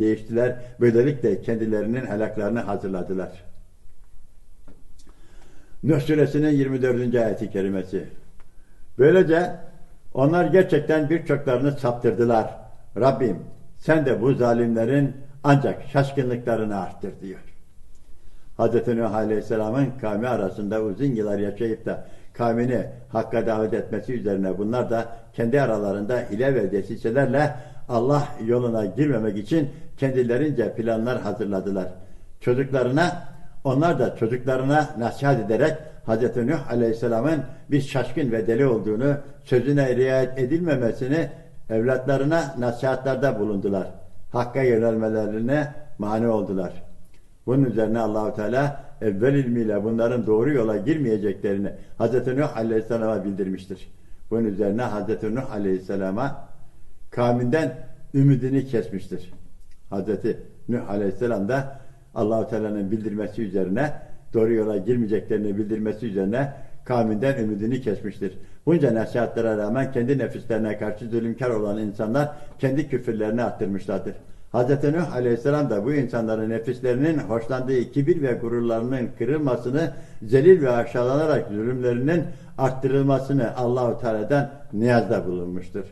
değiştiler. Böylelikle kendilerinin helaklarını hazırladılar. Nuh suresinin 24. ayeti kerimesi. Böylece onlar gerçekten birçoklarını saptırdılar. Rabbim sen de bu zalimlerin ancak şaşkınlıklarını arttır diyor. Hz. Nuh Aleyhisselam'ın kavmi arasında uzun yıllar yaşayıp da kavmini hakka davet etmesi üzerine bunlar da kendi aralarında hile ve desiselerle Allah yoluna girmemek için kendilerince planlar hazırladılar. Çocuklarına, onlar da çocuklarına nasihat ederek Hz. Nuh Aleyhisselam'ın bir şaşkın ve deli olduğunu, sözüne riayet edilmemesini evlatlarına nasihatlarda bulundular. Hakka yönelmelerine mani oldular. Bunun üzerine Allahu Teala evvel ilmiyle bunların doğru yola girmeyeceklerini Hz. Nuh Aleyhisselam'a bildirmiştir. Bunun üzerine Hz. Nuh Aleyhisselam'a kavminden ümidini kesmiştir. Hz. Nuh Aleyhisselam da Allahu Teala'nın bildirmesi üzerine doğru yola girmeyeceklerini bildirmesi üzerine kavminden ümidini kesmiştir. Bunca nasihatlere rağmen kendi nefislerine karşı zulümkar olan insanlar kendi küfürlerini arttırmışlardır. Hz. Nuh Aleyhisselam da bu insanların nefislerinin hoşlandığı kibir ve gururlarının kırılmasını, zelil ve aşağılanarak zulümlerinin arttırılmasını Allahu Teala'dan niyazda bulunmuştur.